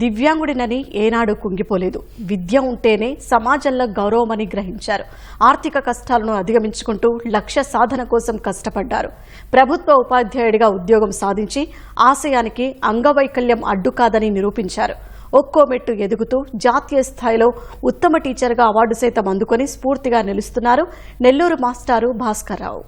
దివ్యాంగుడినని ఏనాడు కుంగిపోలేదు. విద్య ఉంటేనే సమాజంలో గౌరవమని గ్రహించారు. ఆర్థిక కష్టాలను అధిగమించుకుంటూ లక్ష్య సాధన కోసం కష్టపడ్డారు. ప్రభుత్వ ఉపాధ్యాయుడిగా ఉద్యోగం సాధించి ఆశయానికి అంగవైకల్యం అడ్డు కాదని నిరూపించారు. ఒక్కో మెట్టు ఎదుగుతూ జాతీయ స్థాయిలో ఉత్తమ టీచర్గా అవార్డు సైతం అందుకొని స్ఫూర్తిగా నిలుస్తున్నారు నెల్లూరు మాస్టారు భాస్కర్రావు.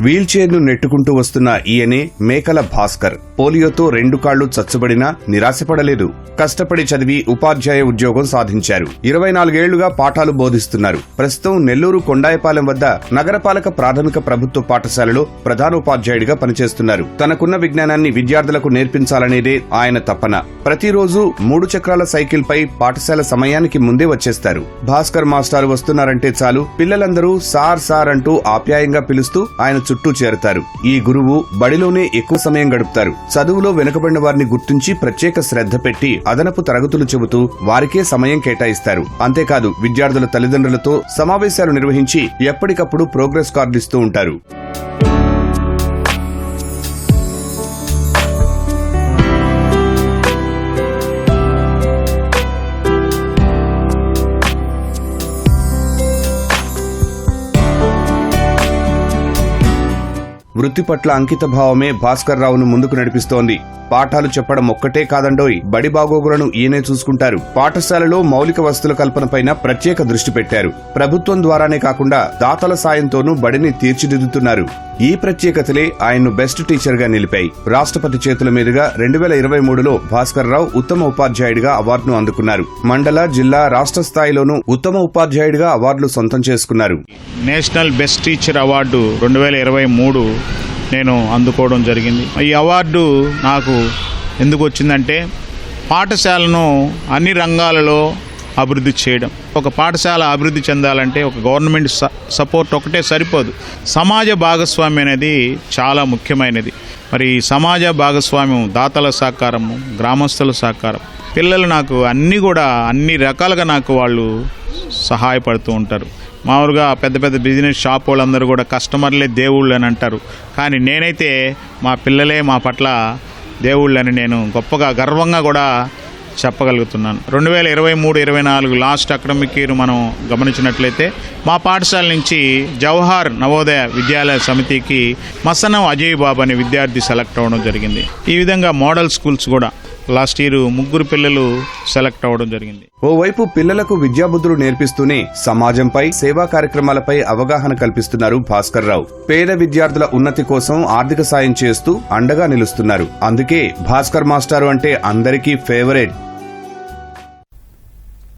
వీల్చైర్ను నెట్టుకుంటూ వస్తున్న ఈయనే మేకల భాస్కర్. పోలియోతో రెండు కాళ్ళు చచ్చుబడినా నిరాశపడలేదు. కష్టపడి చదివి ఉపాధ్యాయ ఉద్యోగం సాధించారు. ఇరవై నాలుగేళ్ళుగా పాఠాలు బోధిస్తున్నారు. ప్రస్తుతం నెల్లూరు కొండాయపాలెం వద్ద నగరపాలక ప్రాథమిక ప్రభుత్వ పాఠశాలలో ప్రధానోపాధ్యాయుడిగా పనిచేస్తున్నారు. తనకున్న విజ్ఞానాన్ని విద్యార్థులకు నేర్పించాలనేదే ఆయన తపన. ప్రతిరోజు మూడు చక్రాల సైకిల్ పై పాఠశాల సమయానికి ముందే వచ్చేస్తారు. భాస్కర్ మాస్టారు వస్తున్నారంటే చాలు. పిల్లలందరూ సార్ సార్ అంటూ ఆప్యాయంగా పిలుస్తూ ఆయన చుట్టూ చేరతారు. ఈ గురువు బడిలోనే ఎక్కువ సమయం గడుపుతారు. చదువులో వెనుకబడిన వారిని గుర్తించి ప్రత్యేక శ్రద్ధ పెట్టి అదనపు తరగతులు చెబుతూ వారికే సమయం కేటాయిస్తారు. అంతేకాదు విద్యార్థుల తల్లిదండ్రులతో సమావేశాలు నిర్వహించి ఎప్పటికప్పుడు ప్రోగ్రెస్ కార్డు ఇస్తూ ఉంటారు. వృత్తి పట్ల అంకిత భావమే భాస్కర్ రావును ముందుకు నడిపిస్తోంది. పాఠాలు చెప్పడం ఒక్కటే కాదండోయ్ బడి బాగోగులను ఈయనే చూసుకుంటారు. పాఠశాలలో మౌలిక వస్తుల కల్పనపైన ప్రత్యేక దృష్టి పెట్టారు. ప్రభుత్వం ద్వారానే కాకుండా దాతల సాయంతోనూ బడిని తీర్చిదిద్దుతున్నారు. ఈ ప్రత్యేకతలే ఆయన్ను బెస్ట్ టీచర్గా నిలిపాయి. రాష్ట్రపతి చేతుల మీదుగా రెండు వేల ఇరవై మూడులో భాస్కర్ రావు ఉత్తమ ఉపాధ్యాయుడిగా అవార్డును అందుకున్నారు. మండల జిల్లా రాష్ట్ర స్థాయిలోనూ ఉత్తమ ఉపాధ్యాయుడిగా అవార్డులు సొంతం చేసుకున్నారు. నేషనల్ బెస్ట్ టీచర్ అవార్డు రెండు వేల ఇరవై మూడు నేను అందుకోవడం జరిగింది. ఈ అవార్డు నాకు ఎందుకు వచ్చిందంటే పాఠశాలను అన్ని రంగాలలో అభివృద్ధి చేయడం. ఒక పాఠశాల అభివృద్ధి చెందాలంటే ఒక గవర్నమెంట్ స- సపోర్ట్ ఒకటే సరిపోదు. సమాజ భాగస్వామ్యం అనేది చాలా ముఖ్యమైనది. మరి ఈ సమాజ భాగస్వామ్యం దాతల సహకారము గ్రామస్తుల సహకారం పిల్లలు నాకు అన్నీ కూడా అన్ని రకాలుగా నాకు వాళ్ళు సహాయపడుతూ ఉంటారు. మామూలుగా పెద్ద పెద్ద బిజినెస్ షాప్ వాళ్ళందరూ కూడా కస్టమర్లే దేవుళ్ళు అని అంటారు. కానీ నేనైతే మా పిల్లలే మా పట్ల దేవుళ్ళని నేను గొప్పగా గర్వంగా కూడా చెప్పగలుగుతున్నాను. రెండు వేల ఇరవై మూడు ఇరవై నాలుగు లాస్ట్ అకాడమిక్ ఇయర్ మనం గమనించినట్లయితే మా పాఠశాల నుంచి జవహర్ నవోదయ విద్యాలయ సమితికి మసనం అజయ్ బాబు అనే విద్యార్థి సెలెక్ట్ అవ్వడం జరిగింది. ఈ విధంగా మోడల్ స్కూల్స్ కూడా లాస్ట్ ఇయర్ ముగ్గురు పిల్లలు సెలెక్ట్ అవ్వడం జరిగింది. ఓవైపు పిల్లలకు విద్యాబుద్ధులు నేర్పిస్తూనే సమాజంపై సేవా కార్యక్రమాలపై అవగాహన కల్పిస్తున్నారు భాస్కర్ రావు. పేద విద్యార్థుల ఉన్నతి కోసం ఆర్థిక సాయం చేస్తూ అండగా నిలుస్తున్నారు. అందుకే భాస్కర్ మాస్టారు అంటే అందరికీ ఫేవరెట్.